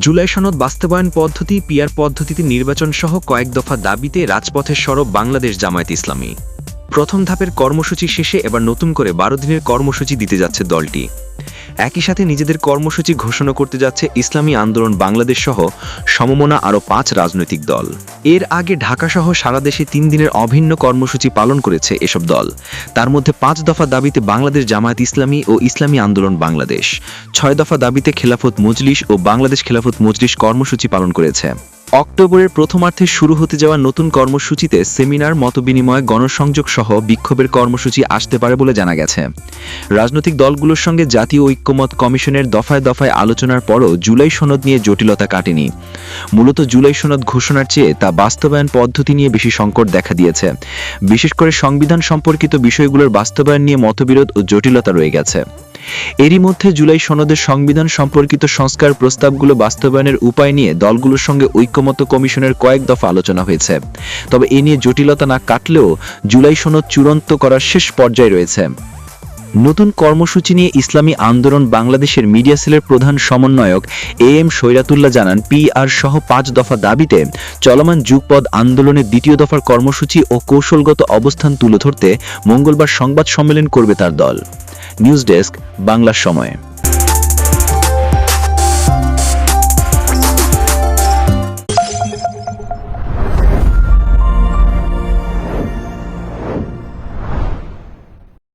জুলাই সনদ বাস্তবায়ন পদ্ধতি পিয়ার পদ্ধতিতে নির্বাচন সহ কয়েক দফা দাবিতে রাজপথের সরব বাংলাদেশ জামায়াত ইসলামী। প্রথম ধাপের কর্মসূচি শেষে এবার নতুন করে বারো দিনের কর্মসূচি দিতে যাচ্ছে দলটি। একই সাথে নিজেদের কর্মসূচি ঘোষণা করতে যাচ্ছে ইসলামী আন্দোলন বাংলাদেশ সহ সমমনা আরও পাঁচ রাজনৈতিক দল। এর আগে ঢাকাসহ সারা দেশে তিন দিনের অভিন্ন কর্মসূচি পালন করেছে এসব দল। তার মধ্যে পাঁচ দফা দাবিতে বাংলাদেশ জামায়াত ইসলামী ও ইসলামী আন্দোলন বাংলাদেশ। ছয় দফা দাবিতে খেলাফত মজলিস ও বাংলাদেশ খেলাফত মজলিস কর্মসূচি পালন করেছে। অক্টোবরের প্রথমার্ধে শুরু হতে যাওয়া নতুন কর্মসূচিতে সেমিনার, মতবিনিময়, গণসংযোগ সহ বিক্ষোভের কর্মসূচি আসতে পারে বলে জানা গেছে। রাজনৈতিক দলগুলোর সঙ্গে জাতীয় ঐক্যমত কমিশনের দফায় দফায় আলোচনার পরও জুলাই সনদ নিয়ে জটিলতা কাটেনি। মূলত জুলাই সনদ ঘোষণার চেয়ে তা বাস্তবায়ন পদ্ধতি নিয়ে বেশি সংকট দেখা দিয়েছে। বিশেষ করে সংবিধান সম্পর্কিত বিষয়গুলোর বাস্তবায়ন নিয়ে মতবিরোধ ও জটিলতা রয়ে গেছে। এরই মধ্যে জুলাই সনদের সংবিধান সম্পর্কিত সংস্কার প্রস্তাবগুলো বাস্তবায়নের উপায় নিয়ে দলগুলোর সঙ্গে ঐক্যমত্য কমিশনের কয়েক দফা আলোচনা হয়েছে। তবে এ নিয়ে জটিলতা না কাটলেও জুলাই সনদ চূড়ান্ত করার শেষ পর্যায়ে রয়েছে। নতুন কর্মসূচি নিয়ে ইসলামী আন্দোলন বাংলাদেশের মিডিয়া সেলের প্রধান সমন্বয়ক এ এম সৈরাতুল্লাহ জানান, পিআর সহ পাঁচ দফা দাবিতে চলমান যুগপদ আন্দোলনের দ্বিতীয় দফার কর্মসূচি ও কৌশলগত অবস্থান তুলে ধরতে মঙ্গলবার সংবাদ সম্মেলন করবে তার দল। নিউজ ডেস্ক বাংলার সময়।